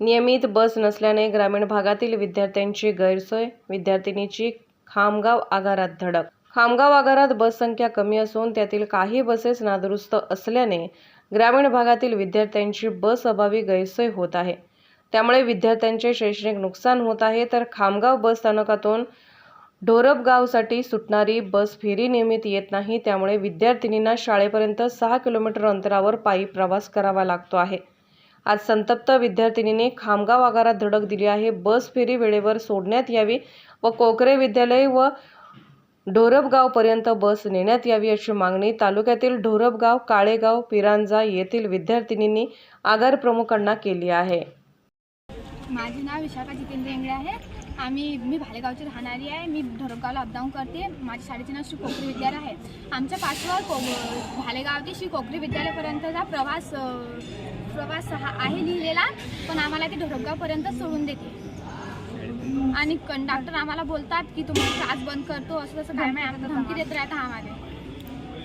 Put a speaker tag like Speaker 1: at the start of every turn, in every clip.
Speaker 1: नियमित बस नसल्याने ग्रामीण भागातील विद्यार्थ्यांची गैरसोय विद्यार्थिनीची खामगाव आगारात धडक. खामगाव आगारात बस संख्या कमी असून त्यातील काही बसेस नादुरुस्त असल्याने ग्रामीण भागातील विद्यार्थ्यांची बस अभावी गैरसोय होत आहे. त्यामुळे विद्यार्थ्यांचे शैक्षणिक नुकसान होत आहे तर खामगाव बस स्थानकातून ढोरपगावसाठी सुटणारी बस फेरी नियमित येत नाही त्यामुळे विद्यार्थिनींना शाळेपर्यंत सहा किलोमीटर अंतरावर पायी प्रवास करावा लागतो आहे. आज संतप्त विद्यार्थिनींनी खामगाव आगारात धडक दिली आहे. बस फेरी वेळेवर सोडण्यात यावी व कोकरे विद्यालय व ढोरपगावपर्यंत बस नेण्यात यावी अशी मागणी तालुक्यातील ढोरपगाव काळेगाव पिरांजा येथील विद्यार्थिनींनी आगार प्रमुखांना केली आहे.
Speaker 2: माझे नाव विशाखा जितेंद्र इंगळे आहे. आम्ही मी भालेगावची राहणारी आहे. मी धरमगावला अपडाऊन करते. माझ्या शाळेचे नाव श्री कोकरी विद्यालय आहे. आमच्या पाठवर को भालेगाव ते श्री कोकरी विद्यालयापर्यंतचा प्रवास प्रवास हा आहे लिहिलेला पण आम्हाला ते ढोरगावपर्यंत सोडून देते. आणि कंडक्टर आम्हाला बोलतात की तुम्ही क्लास बंद करतो असं तसं धमकी धमकी देत राहता आम्हाला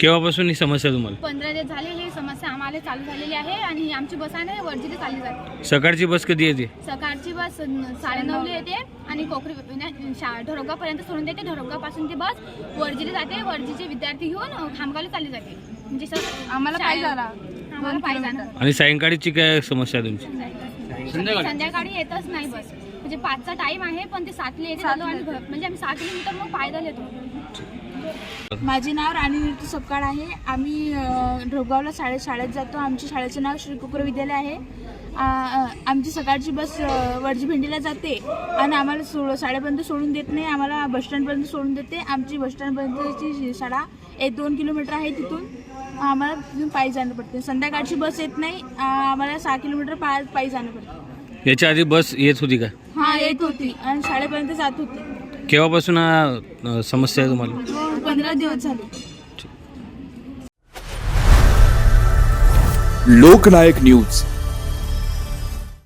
Speaker 3: केव्हापासून ही समस्या तुम्हाला?
Speaker 2: पंधरा दिवस झाले ही समस्या आम्हाला चालू झालेली आहे आणि आमची बस आहे ना वर्जीला चालली जाते.
Speaker 3: सकाळची बस कधी येते?
Speaker 2: सकाळची बस साडेनऊला येते आणि कोकरी नाही, शा- ढोरगावपर्यंत सोडून देते. ढोरगावपासून ती बस वर्जीला जाते. वर्जीचे विद्यार्थी घेऊन खामगावला चालली जाते. म्हणजे सर
Speaker 4: आम्हाला पाहिजे
Speaker 2: शाळा-
Speaker 4: झाला
Speaker 2: आम्हाला पाहिजे.
Speaker 3: आणि सायंकाळची काय समस्या आहे तुमची?
Speaker 2: संध्याकाळी. येतच नाही बस. म्हणजे पाचचा टाइम आहे पण ते सातला येते चालू आणि घर- म्हणजे आम्ही सहा किलोमीटर मग पायदल येतो.
Speaker 4: माझे नाव राणी ऋतू सपकाळ आहे. आम्ही ढोगावला शाळेत शाळेत जातो. आमच्या शाळेचं नाव श्री कुकर विद्यालय आहे. आमची सकाळची बस वरजी वडजी भेंडीला जाते आणि आम्हाला सोड शाळेपर्यंत सोडून देत नाही. आम्हाला बसस्टँडपर्यंत सोडून देते. आमची बसस्टँडपर्यंतची शाळा एक दोन किलोमीटर आहे तिथून. आम्हाला तिथून पायी जाणं पडते. संध्याकाळची बस येत नाही. आम्हाला सहा किलोमीटर पाय पायी जाणं पडते.
Speaker 3: याच्या आधी बस येत होती का?
Speaker 4: हा येत होती आणि शाळेपर्यंत जात होती.
Speaker 3: केव्हापासून हा अ, समस्या आहे तुम्हाला?
Speaker 4: पंधरा दिवस झाले.
Speaker 5: लोकनायक न्यूज.